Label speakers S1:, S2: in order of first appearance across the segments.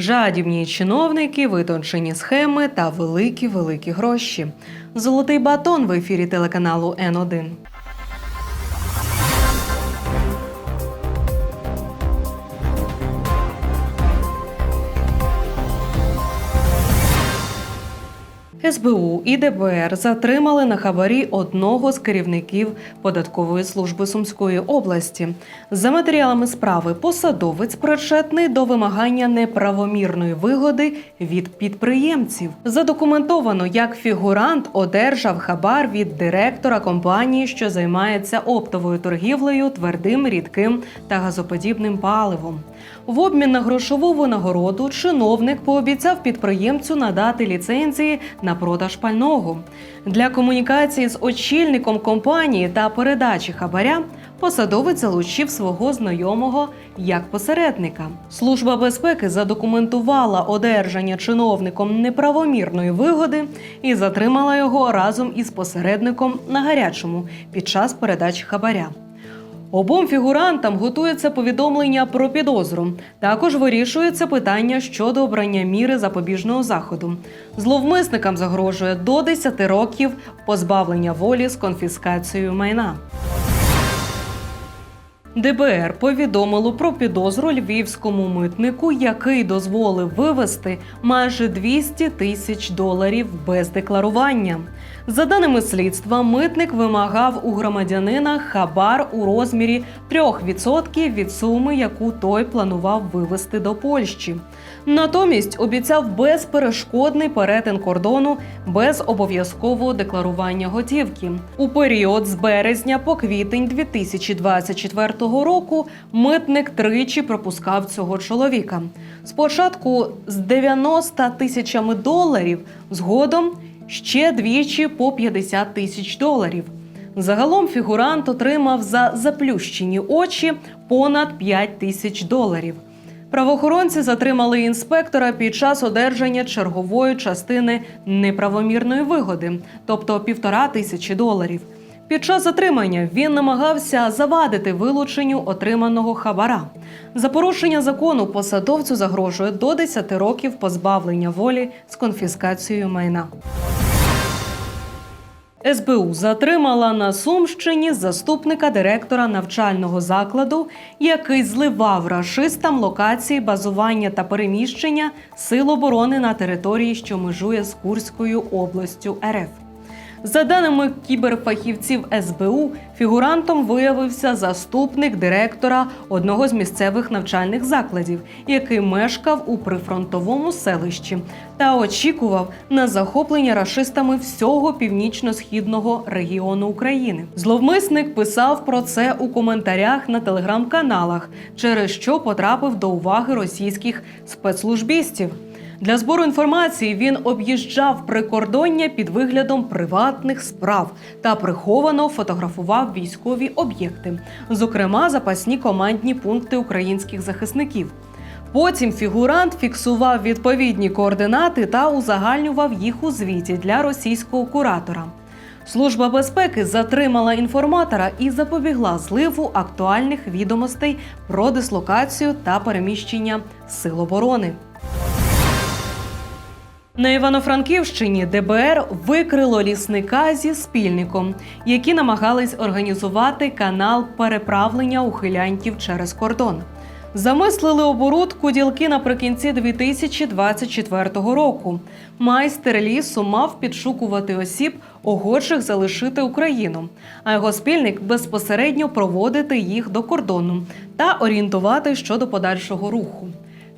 S1: Жадібні чиновники, витончені схеми та великі великі гроші. Золотий батон в ефірі телеканалу Н1. СБУ і ДБР затримали на хабарі одного з керівників податкової служби Сумської області. За матеріалами справи посадовець причетний до вимагання неправомірної вигоди від підприємців. Задокументовано, як фігурант одержав хабар від директора компанії, що займається оптовою торгівлею твердим, рідким та газоподібним паливом. В обмін на грошову винагороду чиновник пообіцяв підприємцю надати ліцензії на продаж пального. Для комунікації з очільником компанії та передачі хабаря посадовець залучив свого знайомого як посередника. Служба безпеки задокументувала одержання чиновником неправомірної вигоди і затримала його разом із посередником на гарячому під час передачі хабаря. Обом фігурантам готується повідомлення про підозру. Також вирішується питання щодо обрання міри запобіжного заходу. Зловмисникам загрожує до 10 років позбавлення волі з конфіскацією майна. ДБР повідомило про підозру львівському митнику, який дозволив вивести майже 200 тисяч доларів без декларування. За даними слідства, митник вимагав у громадянина хабар у розмірі 3% від суми, яку той планував вивести до Польщі. Натомість обіцяв безперешкодний перетин кордону без обов'язкового декларування готівки. У період з березня по квітень 2024 року митник тричі пропускав цього чоловіка. Спочатку з 90 тисячами доларів, згодом ще двічі по 50 тисяч доларів. Загалом фігурант отримав за заплющені очі понад 5 тисяч доларів. Правоохоронці затримали інспектора під час одержання чергової частини неправомірної вигоди, тобто півтора тисячі доларів. Під час затримання він намагався завадити вилученню отриманого хабара. За порушення закону посадовцю загрожує до 10 років позбавлення волі з конфіскацією майна. СБУ затримала на Сумщині заступника директора навчального закладу, який зливав рашистам локації базування та переміщення сил оборони на території, що межує з Курською областю РФ. За даними кіберфахівців СБУ, фігурантом виявився заступник директора одного з місцевих навчальних закладів, який мешкав у прифронтовому селищі та очікував на захоплення рашистами всього північно-східного регіону України. Зловмисник писав про це у коментарях на телеграм-каналах, через що потрапив до уваги російських спецслужбістів. Для збору інформації він об'їжджав прикордоння під виглядом приватних справ та приховано фотографував військові об'єкти, зокрема запасні командні пункти українських захисників. Потім фігурант фіксував відповідні координати та узагальнював їх у звіті для російського куратора. Служба безпеки затримала інформатора і запобігла зливу актуальних відомостей про дислокацію та переміщення сил оборони. На Івано-Франківщині ДБР викрило лісника зі спільником, які намагались організувати канал переправлення ухилянтів через кордон. Замислили оборудку ділки наприкінці 2024 року. Майстер лісу мав підшукувати осіб, охочих залишити Україну, а його спільник безпосередньо проводити їх до кордону та орієнтувати щодо подальшого руху.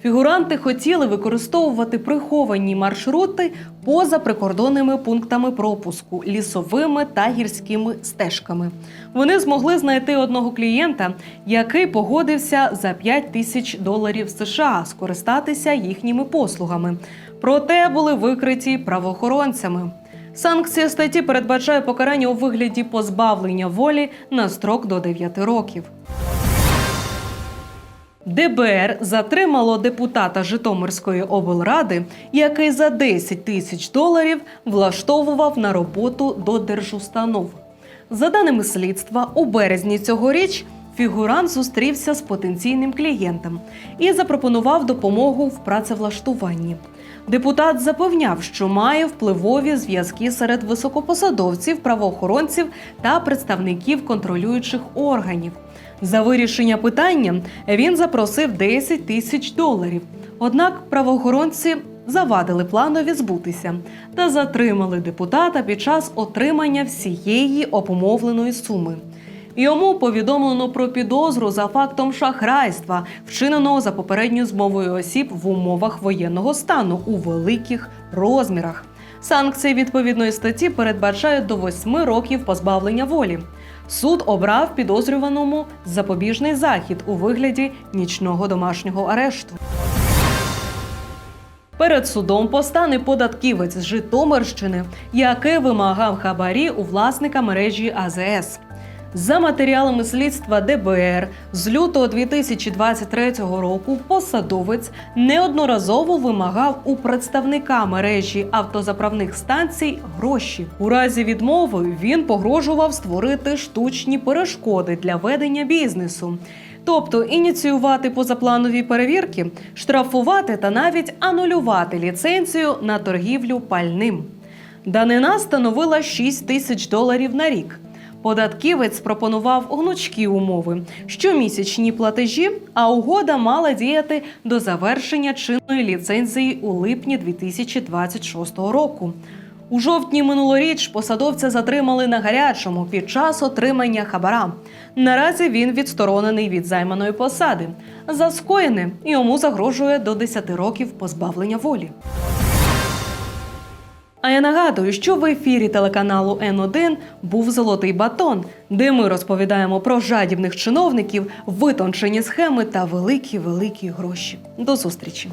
S1: Фігуранти хотіли використовувати приховані маршрути поза прикордонними пунктами пропуску, лісовими та гірськими стежками. Вони змогли знайти одного клієнта, який погодився за 5 тисяч доларів США скористатися їхніми послугами. Проте були викриті правоохоронцями. Санкція статті передбачає покарання у вигляді позбавлення волі на строк до 9 років. ДБР затримало депутата Житомирської облради, який за 10 тисяч доларів влаштовував на роботу до держустанов. За даними слідства, у березні цьогоріч фігурант зустрівся з потенційним клієнтом і запропонував допомогу в працевлаштуванні. Депутат запевняв, що має впливові зв'язки серед високопосадовців, правоохоронців та представників контролюючих органів. За вирішення питання він запросив 10 тисяч доларів. Однак правоохоронці завадили планові збутися та затримали депутата під час отримання всієї опумовленої суми. Йому повідомлено про підозру за фактом шахрайства, вчиненого за попередньою змовою осіб в умовах воєнного стану у великих розмірах. Санкції відповідної статті передбачають до восьми років позбавлення волі. Суд обрав підозрюваному запобіжний захід у вигляді нічного домашнього арешту. Перед судом постане податківець з Житомирщини, який вимагав хабарі у власника мережі АЗС. За матеріалами слідства ДБР з лютого 2023 року посадовець неодноразово вимагав у представника мережі автозаправних станцій гроші. У разі відмови він погрожував створити штучні перешкоди для ведення бізнесу. Тобто ініціювати позапланові перевірки, штрафувати та навіть анулювати ліцензію на торгівлю пальним. Данина становила 6 тисяч доларів на рік. Податківець пропонував гнучкі умови, щомісячні платежі, а угода мала діяти до завершення чинної ліцензії у липні 2026 року. У жовтні минулоріч посадовця затримали на гарячому під час отримання хабара. Наразі він відсторонений від займаної посади. За скоєне йому загрожує до 10 років позбавлення волі. А я нагадую, що в ефірі телеканалу Н1 був золотий батон, де ми розповідаємо про жадібних чиновників, витончені схеми та великі великі гроші. До зустрічі!